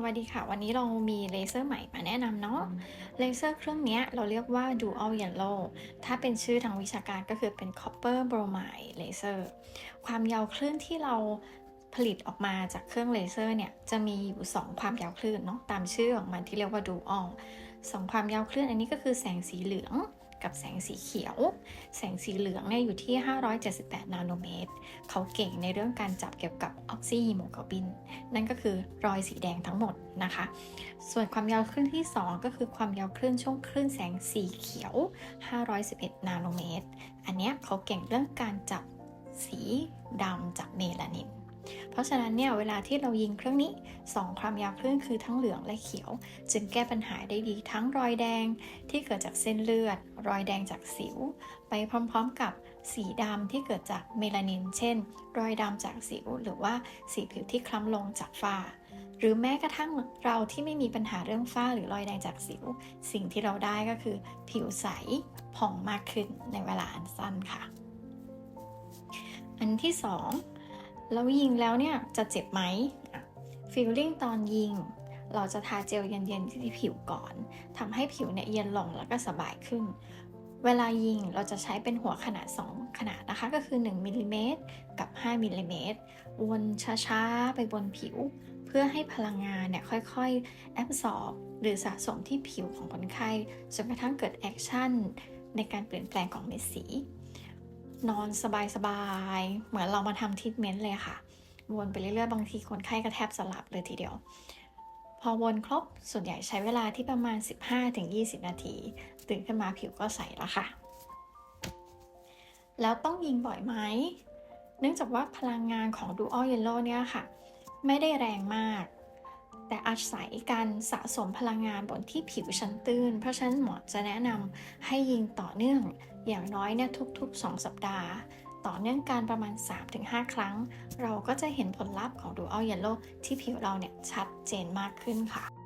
สวัสดีค่ะ วันนี้เรามีเลเซอร์ใหม่มาแนะนำเนาะเลเซอร์เครื่องเนี้ยเราเรียกว่า Dual Yellow ถ้าเป็นชื่อทางวิชาการก็คือเป็น Copper Bromide Laser ความยาวคลื่นที่เราผลิตออกมาจากเครื่องเลเซอร์เนี่ยจะมีอยู่ 2 ความยาวคลื่นเนาะตามชื่อของมันที่เรียกว่า Dual สองความยาวคลื่นอันนี้ก็คือแสงสีเหลือง กับแสงสีเขียว แสงสีเหลืองเนี่ยอยู่ที่ 578 นาโนเมตร เขาเก่งในเรื่องการจับเกี่ยวกับออกซิฮีโมโกลบิน นั่นก็คือรอยสีแดงทั้งหมดนะคะ ส่วนความยาวคลื่นที่ 2 ก็คือความยาวคลื่นช่วงคลื่นแสงสีเขียว 511 นาโนเมตร อันเนี้ยเขาเก่งเรื่องการจับสีดำจากเมลานิน เพราะฉะนั้นเนี่ยเวลาที่เรายิงเครื่องนี้ 2 ความยาวคลื่นคือทั้งเหลืองและเขียว จึงแก้ปัญหาได้ดีทั้งรอยแดงที่เกิดจากเส้นเลือด รอยแดงจากสิว ไปพร้อมๆกับสีดำที่เกิดจากเมลานิน เช่น รอยดำจากสิว หรือว่าสีผิวที่คล้ำลงจากฝ้า หรือแม้กระทั่งเราที่ไม่มีปัญหาเรื่องฝ้าหรือรอยแดงจากสิว สิ่งที่เราได้ก็คือ ผิวใสผ่องมากขึ้นในเวลาอันสั้นค่ะ อันที่ 2 แล้วยิงแล้วเนี่ยจะเจ็บไหมฟิลลิ่งตอนยิง เราจะทาเจลเย็นๆที่ผิวก่อน ทำให้ผิวเนี่ยเย็นลงแล้วก็สบายขึ้น เวลายิงเราจะใช้เป็นหัวขนาด 2 ขนาดนะคะ ก็คือ1มิลลิเมตรกับ5มิลลิเมตรวนช้าๆ ไปบนผิว เพื่อให้พลังงานเนี่ยค่อยๆ แอบสอบหรือสะสมที่ผิวของคนไข้จนกระทั่งเกิดแอคชั่นในการเปลี่ยนแปลงของเม็ดสี นอนสบายๆ เหมือนเรามาทำทรีทเมนต์เลยค่ะ วนไปเรื่อยๆ บางทีคนไข้ก็แทบสลับเลยทีเดียว พอวนครบส่วนใหญ่ใช้เวลาที่ประมาณ 15-20 นาที ตื่นขึ้นมาผิวก็ใสแล้วค่ะ แล้วต้องยิงบ่อยไหม เนื่องจากว่าพลังงานของ Dual Yellow เนี่ยค่ะ ไม่ได้แรงมาก แต่อาศัยการสะสมพลังงานบนที่ผิวชั้นตื้น เพราะฉะนั้นหมอจะแนะนำให้ยิงต่อเนื่อง อย่างน้อยเนี่ยทุก ๆ 2 สัปดาห์ ต่อเนื่องการประมาณ 3-5 ครั้ง เราก็จะเห็นผลลัพธ์ของดูอัลเยลโลที่ผิวเราเนี่ยชัดเจนมากขึ้นค่ะ